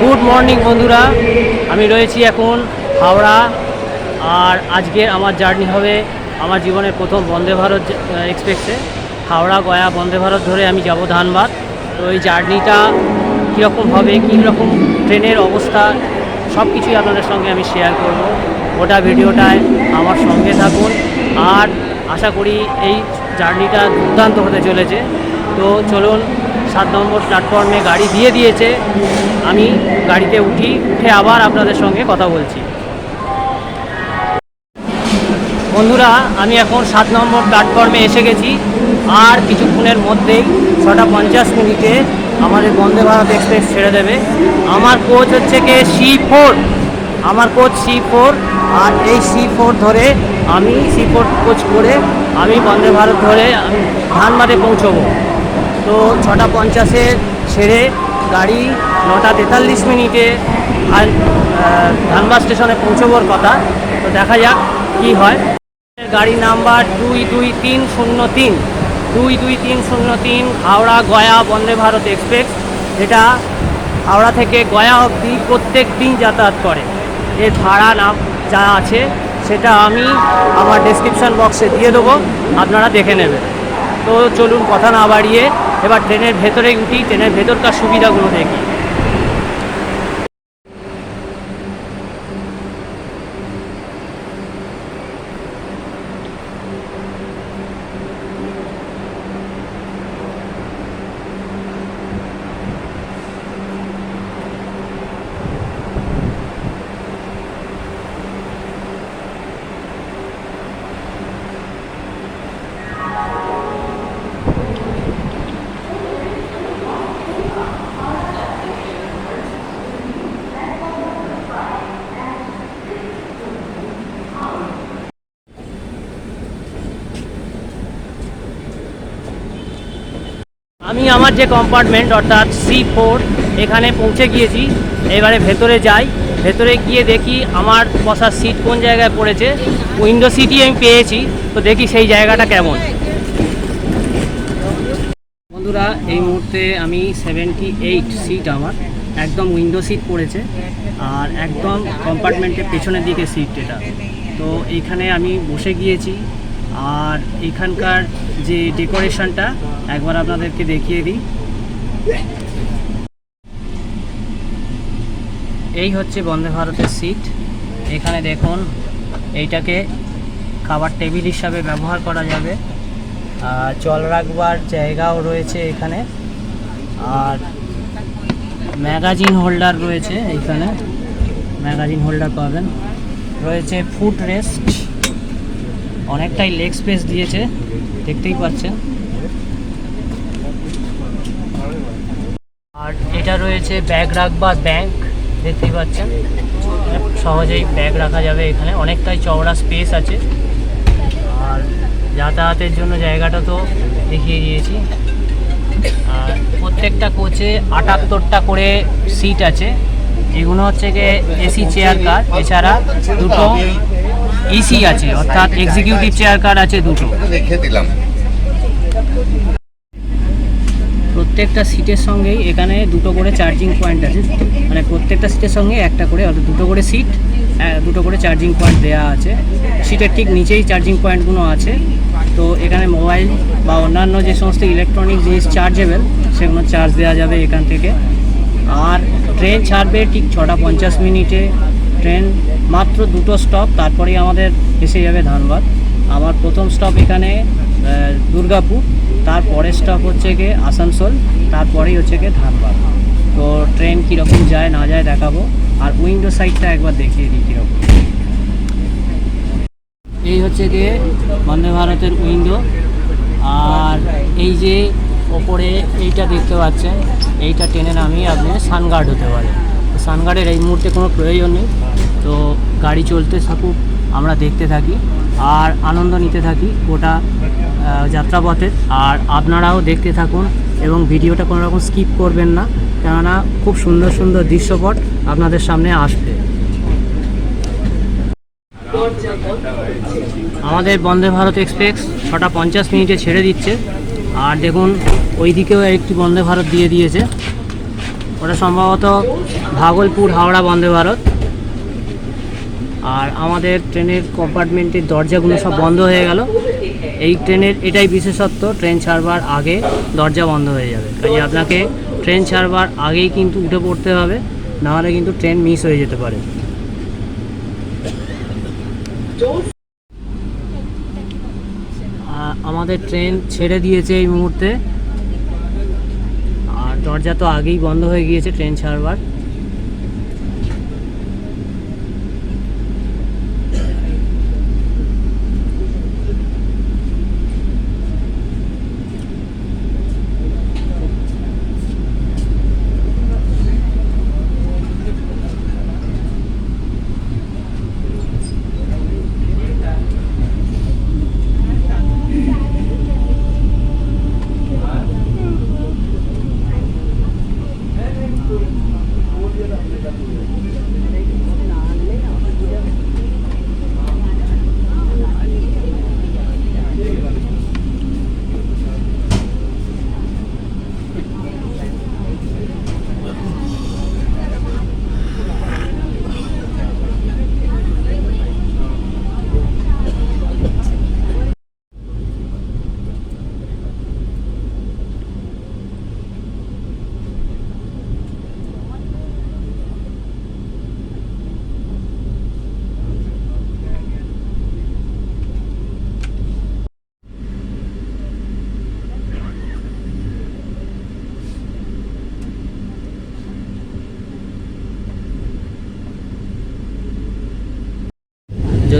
Good morning বন্ধুরা। আমি রয়েছি এখন হাওড়া। আর আজকে আমার জার্নি হবে আমার জীবনের প্রথম বন্দে ভারত এক্সপ্রেসে। হাওড়া, গয়া, বন্দে ভারত ধরে আমি যাব ধানবাদ। তো এই জার্নিটা কীরকম হবে কী রকম ট্রেনের অবস্থা সব কিছুই আপনাদের সঙ্গে আমি শেয়ার করব। গোটা ভিডিওটায় আমার সঙ্গে থাকুন। আর আশা করি এই জার্নিটা দুর্দান্ত হতে চলেছে। তো চলুন সাত নম্বর প্ল্যাটফর্মে গাড়ি দিয়ে দিয়েছে। আমি গাড়িতে উঠি, উঠে আবার আপনাদের সঙ্গে কথা বলছি। বন্ধুরা, আমি এখন সাত নম্বর প্ল্যাটফর্মে এসে গেছি। আর কিছুক্ষণের মধ্যেই ছটা পঞ্চাশ মিনিটে আমাদের বন্দে ভারত এক্সপ্রেস ছেড়ে দেবে। আমার কোচ হচ্ছে কি? সি ফোর আমার কোচ সি ফোর আর এই সি ফোর ধরে আমি সি ফোর কোচ করে আমি বন্দে ভারত ধরে আমি ধানবাদে পৌঁছবো। তো ছটা পঞ্চাশে ছেড়ে গাড়ি নটা তেতাল্লিশ মিনিটে আহ, ধানবাদ স্টেশনে পৌঁছবোর কথা। তো দেখা যাক কি হয়। গাড়ি নাম্বার দুই দুই তিন শূন্য তিন। দুই দুই তিন শূন্য তিন হাওড়া গয়া বন্দে ভারত এক্সপ্রেস যেটা হাওড়া থেকে গয়া অবধি প্রত্যেক দিন যাতায়াত করে। এর ভাড়া নাম যা আছে সেটা আমি আমার ডেসক্রিপশান বক্সে দিয়ে দেবো। আপনারা দেখে নেবেন। তো চলুন কথা না বাড়িয়ে এবার ট্রেনের ভেতরে উঠি ট্রেনের ভেতরকার সুবিধাগুলো দেখি আমি আমার যে কম্পার্টমেন্ট অর্থাৎ সি ফোর এখানে পৌঁছে গিয়েছি। এবারে ভেতরে যাই। ভেতরে গিয়ে দেখি আমার বসার সিট কোন জায়গায় পড়েছে। উইন্ডো সিটই আমি পেয়েছি। তো দেখি সেই জায়গাটা কেমন। বন্ধুরা, এই মুহূর্তে আমি সেভেন্টি এইট সিট আমার। একদম উইন্ডো সিট পড়েছে। আর একদম কম্পার্টমেন্টের পেছনের দিকে সিট এটা। তো এইখানে আমি বসে গিয়েছি। আর এখানকার যে ডেকোরেশনটা, একবার আপনাদেরকে দেখিয়ে দিই। এই হচ্ছে বন্দে ভারতের সিট এখানে দেখুন, এইটাকে খাবার টেবিল হিসাবে ব্যবহার করা যাবে। আর জল রাখবার জায়গাও রয়েছে এখানে। আর ম্যাগাজিন হোল্ডার রয়েছে এইখানে ম্যাগাজিন হোল্ডার পাবেন। রয়েছে ফুড রেস্ট। অনেকটাই লেগ স্পেস দিয়েছে, দেখতেই পাচ্ছেন। আর এটা রয়েছে ব্যাগ রাখবার ব্যাংক, দেখতেই পাচ্ছেন। সহজেই ব্যাগ রাখা যাবে এখানে, অনেকটাই চওড়া স্পেস আছে। আর যাতায়াতের জন্য জায়গাটা তো দেখিয়ে দিয়েছি। আর প্রত্যেকটা কোচে আটাত্তরটা করে সিট আছে। এগুলো হচ্ছে গিয়ে এসি চেয়ার কার এছাড়া দুটো ইসি আছে, অর্থাৎ এক্সিকিউটিভ চেয়ার কার আছে দুটো। রেখে দিলাম প্রত্যেকটা সিটের সঙ্গেই এখানে দুটো করে চার্জিং পয়েন্ট আছে। মানে প্রত্যেকটা সিটের সঙ্গে একটা করে, অর্থাৎ দুটো করে সিট দুটো করে চার্জিং পয়েন্ট দেওয়া আছে। সিটের ঠিক নিচেই চার্জিং পয়েন্টগুলো আছে। তো এখানে মোবাইল বা অন্যান্য যে সমস্ত ইলেকট্রনিক জিনিস চার্জেবল সেগুলো চার্জ দেওয়া যাবে এখান থেকে। আর ট্রেন ছাড়বে ঠিক ছটা পঞ্চাশ মিনিটে। ট্রেন মাত্র দুটো স্টপ তারপরেই আমাদের এসে যাবে ধানবাদ। আমার প্রথম স্টপ এখানে দুর্গাপুর, তারপরের স্টপ হচ্ছে গিয়ে আসানসোল, তারপরেই হচ্ছে গিয়ে ধানবাদ। তো ট্রেন কীরকম যায় না যায় দেখাবো, আর উইন্ডো সাইডটা একবার দেখিয়ে দিই কীরকম। এই হচ্ছে গিয়ে বন্দে ভারতের উইন্ডো আর এই যে ওপরে এইটা দেখতে পাচ্ছেন, এইটা ট্রেনে নামিয়ে আপনি সানগার্ড হতে পারে সানগার্ডের এই মুহূর্তে কোনো প্রয়োজন নেই। তো গাড়ি চলতে থাকুক, আমরা দেখতে থাকি আর আনন্দ নিতে থাকি গোটা যাত্রাপথের আর আপনারাও দেখতে থাকুন এবং ভিডিওটা কোনো রকম স্কিপ করবেন না, কেননা খুব সুন্দর সুন্দর দৃশ্যপট আপনাদের সামনে আসবে। আমাদের বন্দে ভারত এক্সপ্রেস ছটা পঞ্চাশ মিনিটে ছেড়ে দিচ্ছে। আর দেখুন ওই দিকেও একটি বন্দে ভারত দিয়ে দিয়েছে। ওটা সম্ভবত ভাগলপুর, হাওড়া বন্দে ভারত। আর আমাদের ট্রেনের কম্পার্টমেন্টের দরজাগুলো সব বন্ধ হয়ে গেল। এই ট্রেনের এটাই বিশেষত্ব, ট্রেন ছাড়বার আগে দরজা বন্ধ হয়ে যাবে। কাজে আপনাকে ট্রেন ছাড়বার আগেই কিন্তু উঠে পড়তে হবে, নাহলে কিন্তু ট্রেন মিস হয়ে যেতে পারে। আমাদের ট্রেন ছেড়ে দিয়েছে এই মুহূর্তে। আর দরজা তো আগেই বন্ধ হয়ে গিয়েছে ট্রেন ছাড়বার।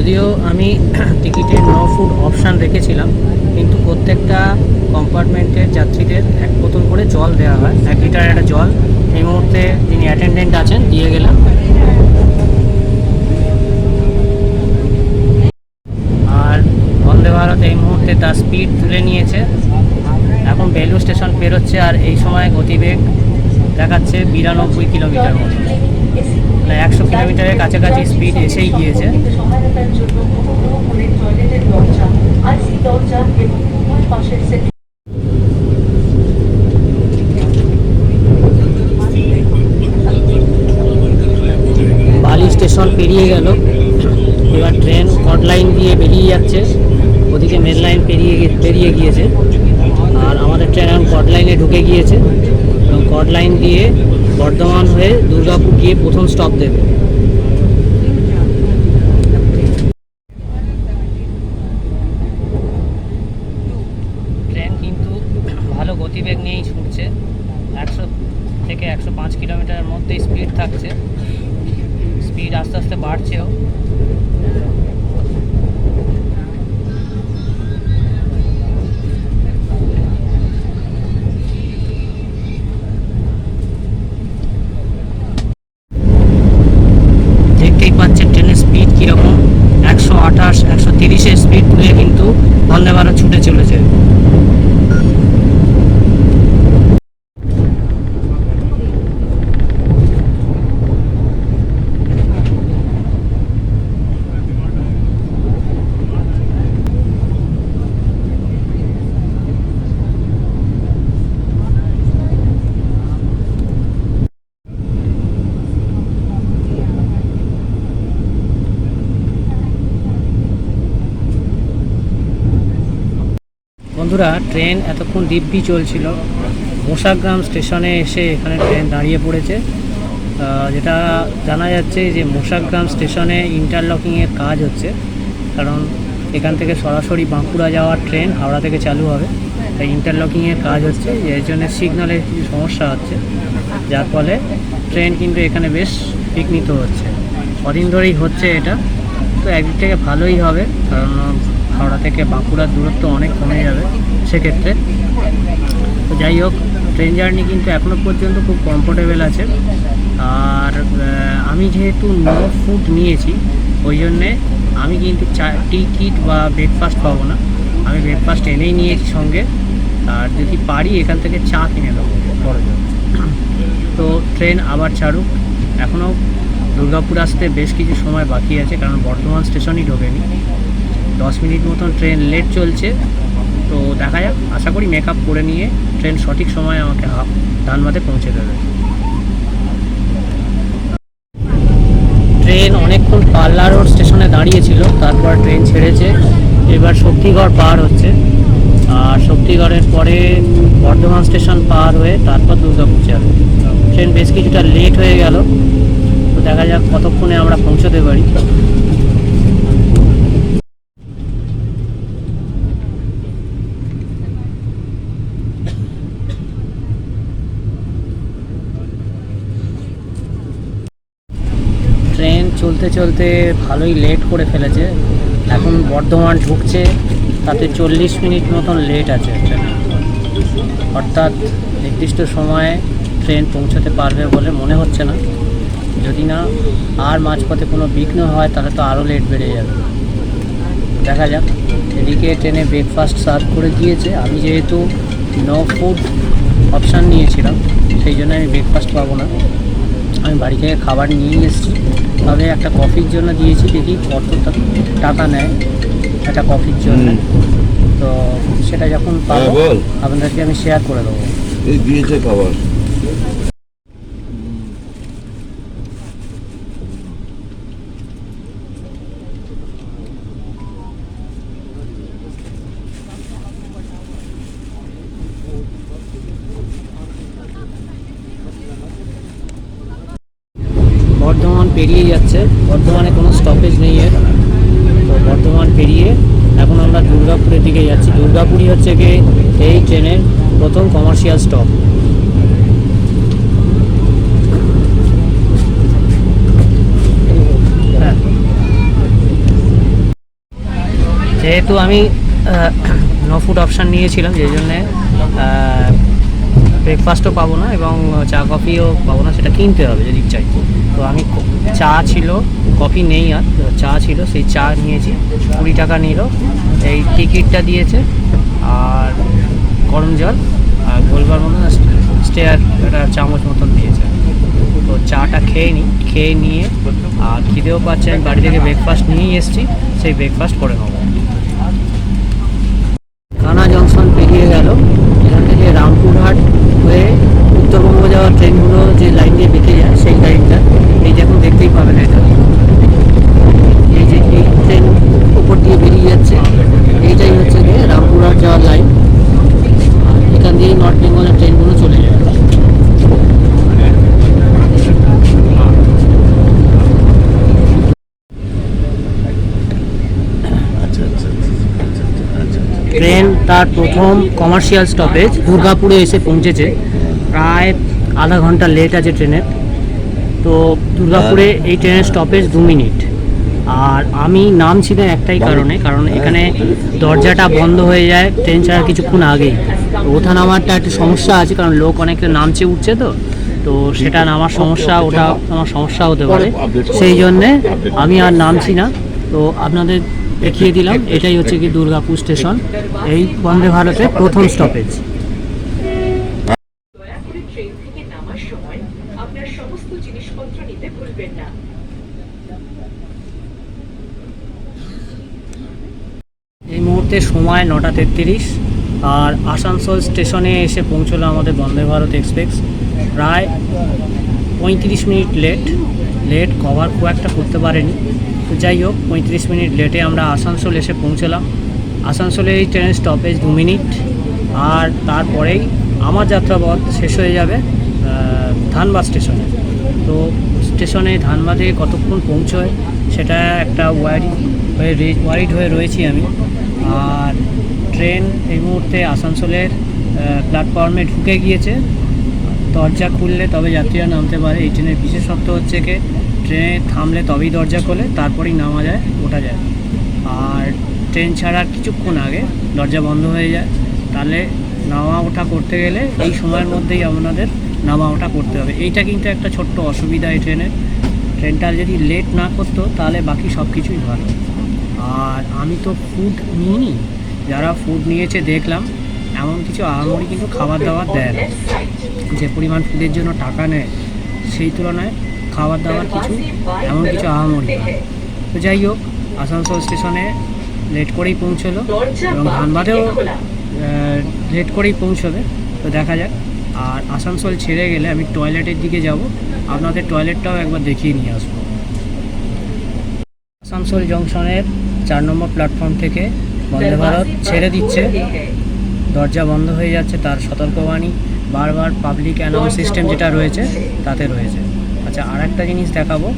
যদিও আমি টিকিটে ন ফুড অপশান রেখেছিলাম, কিন্তু প্রত্যেকটা কম্পার্টমেন্টের যাত্রীদের এক বোতল করে জল দেওয়া হয়, এক লিটার একটা জল। এই মুহূর্তে যিনি অ্যাটেন্ডেন্ট আছেন, দিয়ে গেলাম। আর বন্দে ভারত এই মুহূর্তে তার স্পিড তুলে নিয়েছে। এখন বেলু স্টেশন পেরোচ্ছে আর এই সময় গতিবেগ দেখাচ্ছে বিরানব্বই কিলোমিটার মতো। একশো কিলোমিটারের কাছাকাছি স্পিড এসেই গিয়েছে। বালি স্টেশন পেরিয়ে গেল। এবার ট্রেন কট লাইন দিয়ে বেরিয়ে যাচ্ছে। ওদিকে মেন লাইন পেরিয়ে পেরিয়ে গিয়েছে। আর আমাদের ট্রেন এখন কট লাইনে ঢুকে গিয়েছে। এবং কট লাইন দিয়ে বর্ধমান দুর্গাপুর গিয়ে প্রথম স্টপ দেবে ট্রেন কিন্তু ভালো গতিবেগ নিয়েই ছুটছে একশো থেকে একশো পাঁচ কিলোমিটারের মধ্যেই স্পিড থাকছে স্পিড আস্তে আস্তে বাড়ছেও দেখতেই পাচ্ছেন ট্রেনের স্পিড কীরকম একশো আঠাশ একশো তিরিশের স্পিড নিয়ে কিন্তু বন্দে ভারত ছুটে চলেছে বন্ধুরা ট্রেন এতক্ষণ দিব্যি চলছিল। মোশাগ্রাম স্টেশনে এসে এখানে ট্রেন দাঁড়িয়ে পড়েছে। যেটা জানা যাচ্ছে যে মোশাগ্রাম স্টেশনে ইন্টারলকিংয়ের কাজ হচ্ছে। কারণ এখান থেকে সরাসরি বাঁকুড়া যাওয়ার ট্রেন হাওড়া থেকে চালু হবে। তাই ইন্টারলকিংয়ের কাজ হচ্ছে, এর জন্য সিগন্যালের কিছু সমস্যা হচ্ছে। যার ফলে ট্রেন কিন্তু এখানে বেশ বিঘ্নিত হচ্ছে। কদিন ধরেই হচ্ছে এটা। তো একদিক থেকে ভালোই হবে, কারণ হাওড়া থেকে বাঁকুড়ার দূরত্ব অনেক কমে যাবে। সেক্ষেত্রে। তো যাই হোক ট্রেন জার্নি কিন্তু এখনও পর্যন্ত খুব কমফোর্টেবল আছে। আর আমি যেহেতু নো ফুড নিয়েছি, ওই জন্যে আমি কিন্তু চা টিকিট বা ব্রেকফাস্ট পাবো না। আমি ব্রেকফাস্ট এনেই নিয়েছি সঙ্গে। আর যদি পারি, এখান থেকে চা কিনে দেবো বড় তো ট্রেন আবার ছাড়ুক। এখনও দুর্গাপুর আসতে বেশ কিছু সময় বাকি আছে, কারণ বর্ধমান স্টেশনই ঢোকেনি। দশ মিনিট মতন ট্রেন লেট চলছে। তো দেখা যাক। আশা করি মেকআপ করে নিয়ে ট্রেন সঠিক সময়ে আমাকে ধানবাদে পৌঁছে দেবে। ট্রেন অনেকক্ষণ পাল্লা রোড স্টেশনে দাঁড়িয়েছিল, তারপর ট্রেন ছেড়েছে। এবার শক্তিগড় পার হচ্ছে। আর শক্তিগড়ের পরে বর্ধমান স্টেশন পার হয়ে তারপর দুর্গাপুর যাবে ট্রেন বেশ কিছুটা লেট হয়ে গেল। তো দেখা যাক কতক্ষণে আমরা পৌঁছতে পারি। চলতে চলতে ভালোই লেট করে ফেলেছে। এখন বর্ধমান ঢুকছে, তাতে চল্লিশ মিনিট মতন লেট আছে অর্থাৎ নির্দিষ্ট সময়ে ট্রেন পৌঁছাতে পারবে বলে মনে হচ্ছে না। যদি না আর মাঝপথে কোনো বিঘ্ন হয়, তাহলে তো আরও লেট বেড়ে যাবে। দেখা যাক, এদিকে ট্রেনে ব্রেকফাস্ট সার্ভ করে দিয়েছে। আমি যেহেতু নো ফুড অপশান নিয়েছিলাম, সেই জন্য আমি ব্রেকফাস্ট পাবো না। আমি বাড়ি থেকে খাবার নিয়ে এসেছি। তবে একটা কফির জন্য দিয়েছি দেখি কত টাকা নেয় একটা কফির জন্য। তো সেটা যখন পাবো হ্যাঁ, আপনাদেরকে আমি শেয়ার করে দেবো। এই দিয়েছে খাবার বর্ধমান পেরিয়ে যাচ্ছে বর্ধমানে কোনো স্টপেজ নেই এর তো বর্ধমান পেরিয়ে এখন আমরা দুর্গাপুরের দিকে যাচ্ছি। দুর্গাপুরই হচ্ছে গিয়ে এই ট্রেনের প্রথম কমার্শিয়াল স্টপ হ্যাঁ। যেহেতু আমি নো ফুড অপশান নিয়েছিলাম, যেই জন্যে ব্রেকফাস্টও পাবো না এবং চা কফিও পাবো না, সেটা কিনতে হবে যদি চাই। তো আমি চা ছিল কফি নেই আর, চা ছিল, সেই চা নিয়েছি, কুড়ি টাকা নিল। এই টিকিটটা দিয়েছে, আর গরম জল, আর গোলবার মতন স্টেয়ার একটা চামচ মতন দিয়েছে। তো চাটা খেয়ে নিই খেয়ে নিয়ে, আর খিদেও পাচ্ছে আমি বাড়ি থেকে ব্রেকফাস্ট নিয়েই এসেছি, সেই ব্রেকফাস্ট করে নেব কানা জংশন পেরিয়ে গেল এখান থেকে রামপুরহাট হয়ে যাওয়ার ট্রেনগুলো যে লাইন দিয়ে বেঁকে যায়, সেই লাইনটা এই দেখুন দেখতেই পাবেন এটা। এই যে এই ট্রেন উপর দিয়ে বেরিয়ে যাচ্ছে, এইটাই হচ্ছে গিয়ে রামপুরহাট যাওয়ার লাইন এখান দিয়েই নর্থ বেঙ্গলের ট্রেনগুলো চলে যায়। ট্রেন তার প্রথম কমার্শিয়াল স্টপেজ দুর্গাপুরে এসে পৌঁছেছে। প্রায় আধা ঘণ্টা লেট আছে ট্রেনের তো দুর্গাপুরে এই ট্রেনের স্টপেজ দু মিনিট। আর আমি নামছিলাম একটাই কারণে কারণ এখানে দরজাটা বন্ধ হয়ে যায় ট্রেন ছাড়া কিছুক্ষণ আগেই। তো ওঠা নামারটা একটা সমস্যা আছে কারণ লোক অনেকে নামছে উঠছে তো। তো সেটা নামার সমস্যা ওটা আমার সমস্যা হতে পারে। সেই জন্যে আমি আর নামছি না। তো আপনাদের দেখিয়ে দিলাম এটাই হচ্ছে কি দুর্গাপুর স্টেশন। এই বন্দে ভারতের প্রথম স্টপেজ দয়া করে ট্রেন থেকে নামার সময় আপনার সমস্ত জিনিসপত্র নিতে ভুলবেন না এই মুহূর্তে সময় নটা তেত্রিশ আর আসানসোল স্টেশনে এসে পৌঁছলো আমাদের বন্দে ভারত এক্সপ্রেস। প্রায় পঁয়ত্রিশ মিনিট লেট লেট কভার খুব একটা করতে পারেনি। তো যাই হোক, পঁয়ত্রিশ মিনিট লেটে আমরা আসানসোল এসে পৌঁছলাম। আসানসোলে এই ট্রেনের স্টপেজ দু মিনিট আর তারপরেই আমার যাত্রাপথ শেষ হয়ে যাবে ধানবাদ স্টেশনে। তো স্টেশনে ধানবাদে কতক্ষণ পৌঁছয় সেটা একটা ওয়ারি হয়ে ওয়ারিড হয়ে রয়েছি আমি। আর ট্রেন এই মুহূর্তে আসানসোলের প্ল্যাটফর্মে ঢুকে গিয়েছে। দরজা খুললে তবে যাত্রীরা নামতে পারে। এই ট্রেনের বিশেষত্ব হচ্ছে কি, ট্রেনে থামলে তবেই দরজা খোলে, তারপরেই নামা যায়, ওঠা যায়। আর ট্রেন ছাড়ার কিছুক্ষণ আগে দরজা বন্ধ হয়ে যায়। তাহলে নামা ওঠা করতে গেলে এই সময়ের মধ্যেই আপনাদের নামা ওঠা করতে হবে। এইটা কিন্তু একটা ছোট্ট অসুবিধা এই ট্রেনের। ট্রেনটা যদি লেট না করতো, তাহলে বাকি সব কিছুই ভালো আর আমি তো ফুড নিইনি। যারা ফুড নিয়েছে দেখলাম, এমন কিছু আহামরি কিন্তু খাবার দাবার দেয় না। যে পরিমাণ ফুডের জন্য টাকা নেয়, সেই তুলনায় খাবার দাবার কিছু এমন কিছু আহামরি। তো যাই হোক, আসানসোল স্টেশনে লেট করেই পৌঁছলো এবং ধানবাদেও লেট করেই পৌঁছবে। তো দেখা যাক। আর আসানসোল ছেড়ে গেলে আমি টয়লেটের দিকে যাব। আপনাদের টয়লেটটাও একবার দেখিয়ে নিয়ে আসব। আসানসোল জংশনের চার নম্বর প্ল্যাটফর্ম থেকে বন্দে ভারত ছেড়ে দিচ্ছে। দরজা বন্ধ হয়ে যাচ্ছে তার সতর্কবাণী বারবার পাবলিক অ্যানাউন্স সিস্টেম যেটা রয়েছে তাতে রয়েছে। আচ্ছা আর একটা জিনিস দেখাবো।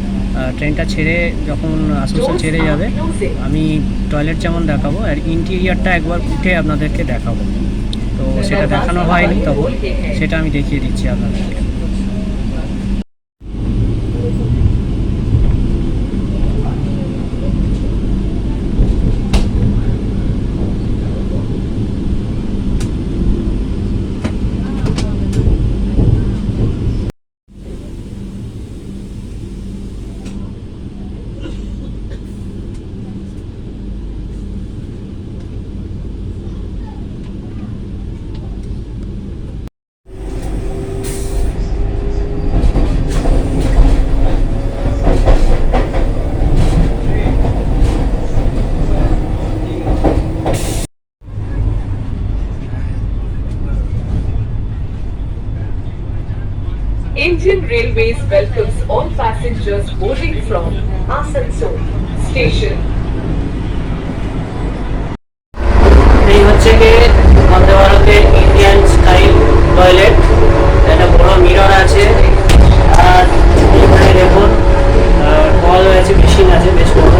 ট্রেনটা ছেড়ে যখন আসানসোল ছেড়ে যাবে আমি টয়লেট যেমন দেখাবো আর ইন্টিরিয়ারটা একবার উঠে আপনাদেরকে দেখাবো। তো সেটা দেখানো হয়নি তখন সেটা আমি দেখিয়ে দিচ্ছি আপনাদেরকে। Indian Railways welcomes all passengers boarding from Asansol Station. এই হচ্ছে কি বন্দে ভারতের ইন্ডিয়ান স্টাইল টয়লেট একটা বড় মিরর আছে। আর এখানে দেখুন কল রয়েছে মেশিন আছে বেশ বড়।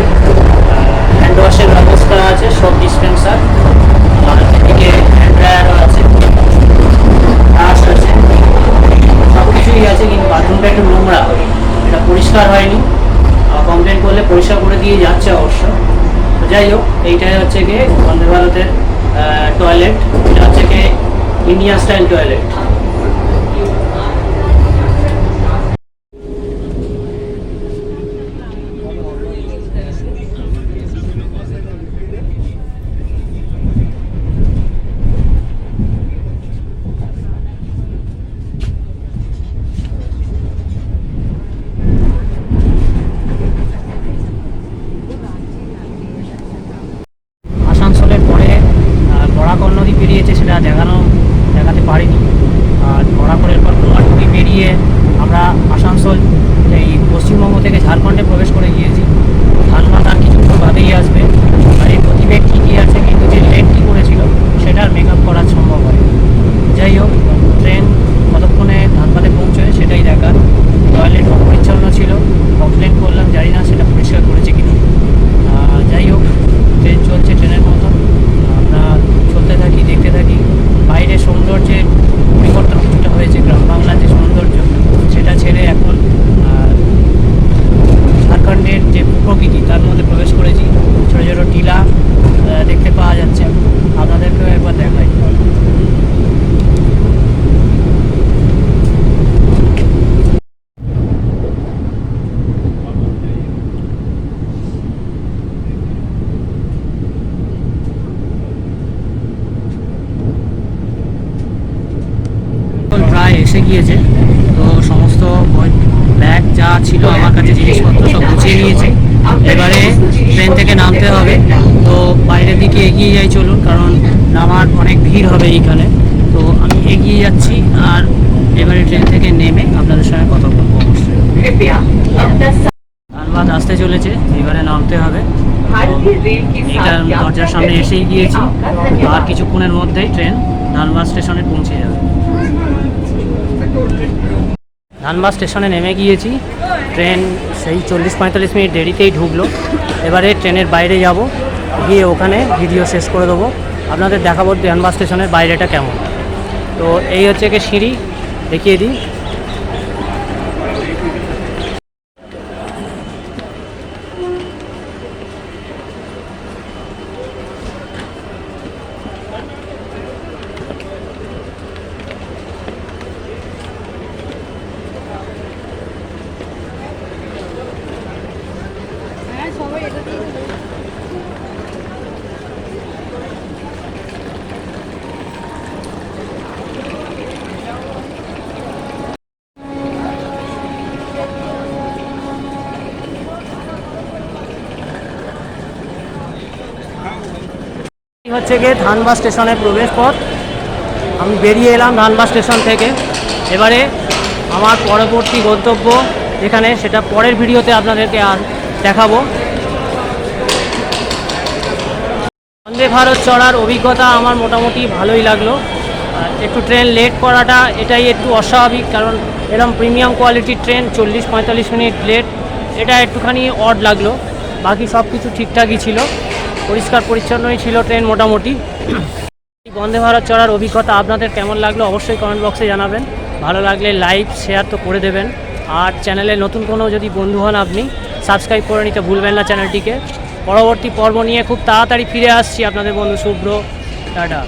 হ্যান্ড ওয়াশের ব্যবস্থা আছে, সব ডিসপেন্সার পরিষ্কার হয়নি। কমপ্লেন করলে পরিষ্কার করে দিয়ে যাচ্ছে অবশ্য। যাই হোক, এইটাই হচ্ছে গিয়ে বন্দে ভারতের টয়লেট এটা হচ্ছে গিয়ে ইন্ডিয়ান স্টাইল টয়লেট আসানসোলের পরে আহ, বরাকর নদী পেরিয়েছে সেটা দেখানো দেখাতে পারিনি আর বরাকরের পর কুমারটুলি পেরিয়ে আমরা আসানসোল এই পশ্চিমবঙ্গ থেকে ঝাড়খণ্ডে প্রবেশ করে গিয়েছি ধানবাদ আর কিছুক্ষণ বাদেই আসবে গাড়ির গতিবেগ ঠিকই আছে কিন্তু যে লেটটি করেছিল সেটার মেক আপ করা সম্ভব হয় যাই হোক ট্রেন কতক্ষণে ধানবাদে পৌঁছয় সেটাই দেখার টয়লেট পরিচ্ছন্ন ছিল কমপ্লেন করলাম জানি না সেটা পরিষ্কার করেছে কিনা আহ, যাই হোক ট্রেন চলছে ট্রেনের মতন আমরা চলতে থাকি দেখতে থাকি বাইরের সৌন্দর্যের পরিবর্তন কিছুটা হয়েছে গ্রাম বাংলার যে সৌন্দর্য সেটা ছেড়ে এখন আহ, ঝাড়খণ্ডের যে প্রকৃতি তার মধ্যে প্রবেশ করেছি ছোটো ছোটো টিলা আহ, দেখতে পাওয়া যাচ্ছে আপনাদেরকেও একবার দেখাই এখন প্রায় এসে গিয়েছে তো সমস্ত ব্যাগ যা ছিল আমার কাছে জিনিসপত্র সব গুছিয়ে নিয়েছি এবারে ট্রেন থেকে নামতে হবে তো বাইরের দিকে এগিয়ে যাই চলুন কারণ নামার অনেক ভিড় হবে এইখানে। তো আমি এগিয়ে যাচ্ছি আর এবারে ট্রেন থেকে নেমে আপনাদের সঙ্গে কথা বলব ধানবাদ আসতে চলেছে, এবারে নামতে হবে। এটার দরজার সামনে এসেই গিয়েছি। আর কিছুক্ষণের মধ্যেই ট্রেন ধানবাদ স্টেশনে পৌঁছে যাবে। ধানবাদ স্টেশনে নেমে গিয়েছি। ট্রেন সেই চল্লিশ পঁয়তাল্লিশ মিনিট দেরিতেই ঢুকলো। এবারে ট্রেনের বাইরে যাব। গিয়ে ওখানে ভিডিও শেষ করে দেবো। আপনাদের দেখাবো ধানবাদ স্টেশনের বাইরেটা কেমন। তো এই হচ্ছে কি সিঁড়ি দেখিয়ে দিই এই হচ্ছে গিয়ে ধানবাদ স্টেশনের প্রবেশ পথ। আমি বেরিয়ে এলাম ধানবাদ স্টেশন থেকে। এবারে আমার পরবর্তী গন্তব্য যেখানে সেটা পরের ভিডিওতে আপনাদেরকে আর দেখাবো। বন্দে ভারত চড়ার অভিজ্ঞতা আমার মোটামুটি ভালোই লাগল। একটু ট্রেন লেট করাটা এটাই একটু অস্বাভাবিক, কারণ এরকম প্রিমিয়াম কোয়ালিটির ট্রেন চল্লিশ পঁয়তাল্লিশ মিনিট লেট, এটা একটুখানি অড লাগল। বাকি সব কিছু ঠিকঠাকই ছিল। পরিষ্কার পরিচ্ছন্নই ছিল ট্রেন মোটামুটি। বন্দে ভারত চড়ার অভিজ্ঞতা আপনাদের কেমন লাগল অবশ্যই কমেন্ট বক্সে জানাবেন। ভালো লাগলে লাইক, শেয়ার তো করে দেবেন। আর চ্যানেলে নতুন কোনো যদি বন্ধু হন আপনি, সাবস্ক্রাইব করে নিতে ভুলবেন না চ্যানেলটিকে। পরবর্তী পর্ব নিয়ে খুব তাড়াতাড়ি ফিরে আসছি আপনাদের বন্ধু শুভ্র। টাটা।